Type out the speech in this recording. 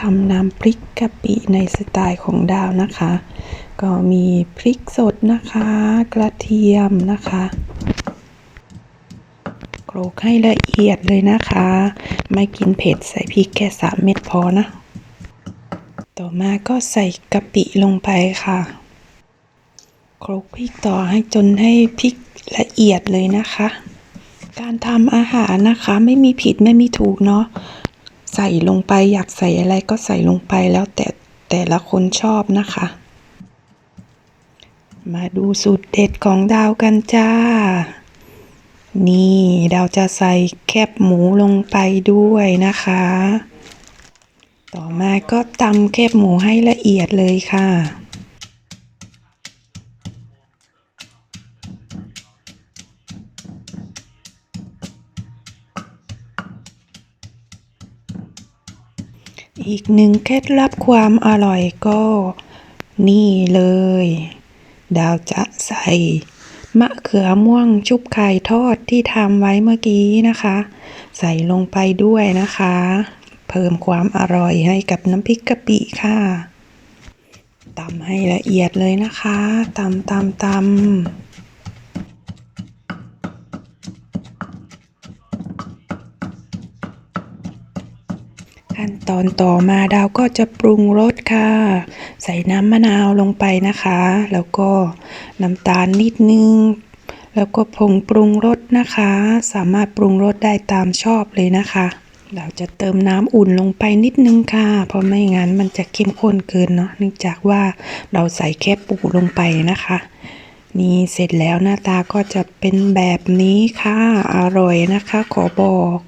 ทำน้ำพริกกะปิในสไตล์ของดาวนะคะ ก็มีพริกสดนะคะ กระเทียมนะคะโขลกให้ละเอียดเลยนะคะ ไม่กินเผ็ดใส่พริกแค่สามเม็ดพอนะ ต่อมาก็ใส่กะปิลงไปค่ะโขลกพริกต่อให้จนให้พริกละเอียดเลยนะคะ การทำอาหารนะคะไม่มีผิดไม่มีถูกเนาะ ใส่ลงไปอยากใส่อะไรก็ใส่ลงไปแล้วแต่แต่ละคนชอบนะคะ มาดูสูตรเด็ดของดาวกันจ้า นี่ดาวจะใส่แคบหมูลงไปด้วยนะคะ ต่อมาก็ตำแคบหมูให้ละเอียดเลยค่ะ อีกหนึ่งเคล็ดลับความอร่อยก็ นี่เลย ดาวจะใส่ มะเขือม่วงชุบไข่ทอดที่ทำไว้เมื่อกี้นะคะ ใส่ลงไปด้วยนะคะ เพิ่มความอร่อยให้กับน้ำพริกกะปิค่ะตำให้ละเอียดเลยนะคะตำตำตำ ขั้นตอนต่อมาดาวก็จะปรุงรสค่ะ ใส่น้ำมะนาวลงไปนะคะ แล้วก็น้ำตาลนิดนึง แล้วก็ผงปรุงรสนะคะ สามารถปรุงรสได้ตามชอบเลยนะคะเราจะเติมน้ำอุ่นลงไปนิดนึงค่ะ เพราะไม่งั้นมันจะเข้มข้นเกินเนาะเนื่องจากว่าเราใส่แค่ปูลงไปนะคะ นี่เสร็จแล้วหน้าตาก็จะเป็นแบบนี้ค่ะ อร่อยนะคะ ขอบอก